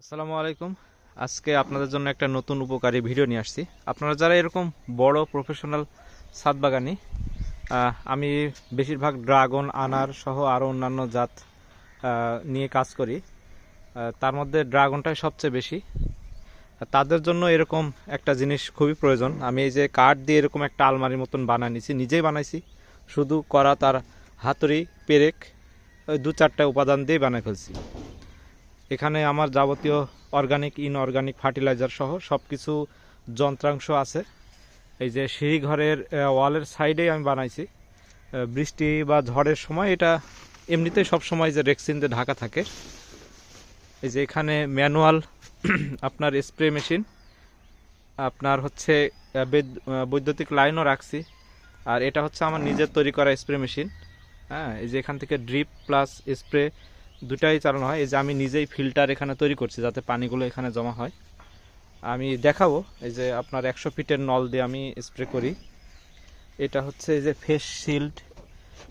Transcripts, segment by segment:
আসসালামু আলাইকুম। আজকে আপনাদের জন্য একটা নতুন উপকারী ভিডিও নিয়ে আসছি। আপনারা যারা এরকম বড় প্রফেশনাল ছাদ বাগানি আমি বেশিরভাগ ড্রাগন, আনার সহ আরও অন্যান্য জাত নিয়ে কাজ করি। তার মধ্যে ড্রাগনটাই সবচেয়ে বেশি। তাদের জন্য এরকম একটা জিনিস খুবই প্রয়োজন। আমি এই যে কাঠ দিয়ে এরকম একটা আলমারির মতন বানিয়ে নিছি, নিজেই বানাইছি। শুধু করা তার হাতুড়ি, পেরেক দু চারটা উপাদান দিয়ে বানিয়ে ফেলছি। এখানে আমার যাবতীয় অর্গানিক ইনঅর্গানিক ফার্টিলাইজার সহ সব কিছু যন্ত্রাংশ আছে। এই যে সিঁড়ি ঘরের ওয়ালের সাইডেই আমি বানাইছি। বৃষ্টি বা ঝড়ের সময় এটা এমনিতেই সময় যে রেক্সিন দিয়ে ঢাকা থাকে। এই যে এখানে ম্যানুয়াল আপনার স্প্রে মেশিন, আপনার হচ্ছে বৈদ্যুতিক লাইনও রাখছি। আর এটা হচ্ছে আমার নিজের তৈরি করা স্প্রে মেশিন। হ্যাঁ এই যে এখান থেকে ড্রিপ প্লাস স্প্রে দুটাই চালানো হয়। এই যে আমি নিজেই ফিল্টার এখানে তৈরি করছি যাতে পানিগুলো এখানে জমা হয়। আমি দেখাবো, এই যে আপনার একশো ফিটের নল দিয়ে আমি স্প্রে করি। এটা হচ্ছে এই যে ফেস শিল্ড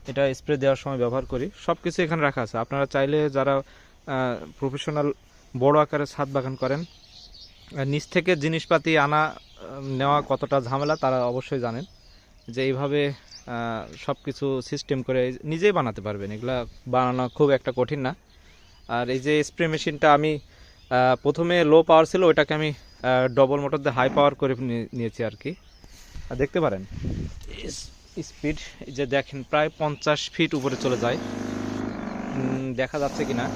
এটা স্প্রে দেওয়ার সময় ব্যবহার করি। সব কিছু এখানে রাখা আছে। আপনারা চাইলে যারা প্রফেশনাল বড় আকারে ছাদ বাগান করেন নিচ থেকে জিনিসপাতি আনা নেওয়া কতটা ঝামেলা তারা অবশ্যই জানেন। যে এইভাবে সব কিছু সিস্টেম করে নিজেই বানাতে পারবেন। এগুলা বানানো খুব একটা কঠিন না। আর এই যে স্প্রে মেশিনটা আমি প্রথমে লো পাওয়ার ছিল, ওইটাকে আমি ডবল মোটর দিয়ে হাই পাওয়ার করে নিয়ে- নিয়েছি আর কি। আর দেখতে পারেন স্পিড যে দেখেন প্রায় পঞ্চাশ ফিট উপরে চলে যায়। দেখা যাচ্ছে কি না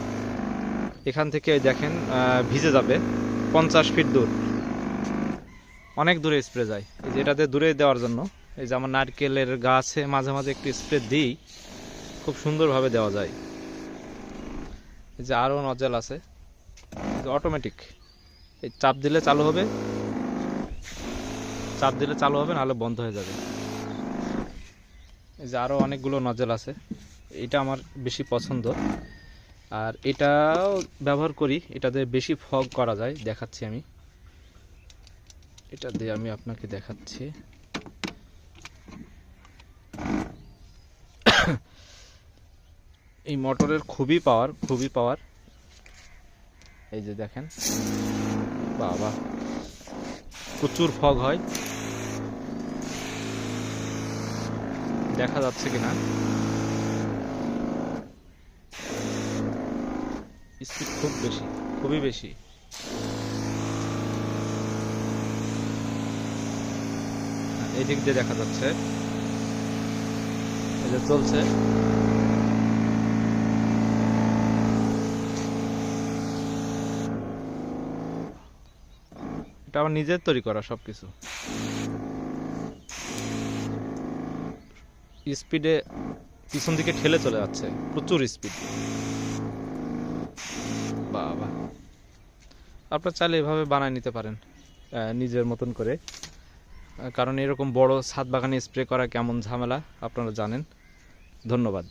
এখান থেকে দেখেন ভিজে যাবে পঞ্চাশ ফিট দূর। অনেক দূরে স্প্রে যায়। এই যে এটাতে দূরে দেওয়ার জন্য। এই যে আমার নারকেলের গাছে মাঝে মাঝে একটু স্প্রে দিই, খুব সুন্দরভাবে দেওয়া যায়। এই যে আরও নজেল আছে। অটোমেটিক এই চাপ দিলে চালু হবে। চাপ দিলে চালু হবে, নাহলে বন্ধ হয়ে যাবে। এই যে আরও অনেকগুলো নজেল আছে। এটা আমার বেশি পছন্দ। আর এটাও ব্যবহার করি। এটাতে বেশি ফগ করা যায়, দেখাচ্ছি আমি। এটা দিয়ে আমি আপনাকে দেখাচ্ছি। এই মোটরের খুবই পাওয়ার খুবই পাওয়ার এই যে দেখেন। বাবা প্রচুর ফগ হয়। দেখা যাচ্ছে কিনা? স্পিড খুব বেশি খুবই বেশি। হ্যাঁ, এই দিক দিয়ে দেখা যাচ্ছে। এই যে চলছে। এটা আমার নিজের তৈরি করা সব কিছু স্পিডে পিছন দিকে ঠেলে চলে যাচ্ছে, প্রচুর স্পিড। বাবা। আপনার চাইলে এভাবে বানায় নিতে পারেন নিজের মতন করে। কারণ এরকম বড় ছাদ বাগানে স্প্রে করা কেমন ঝামেলা, আপনারা জানেন। ধন্যবাদ।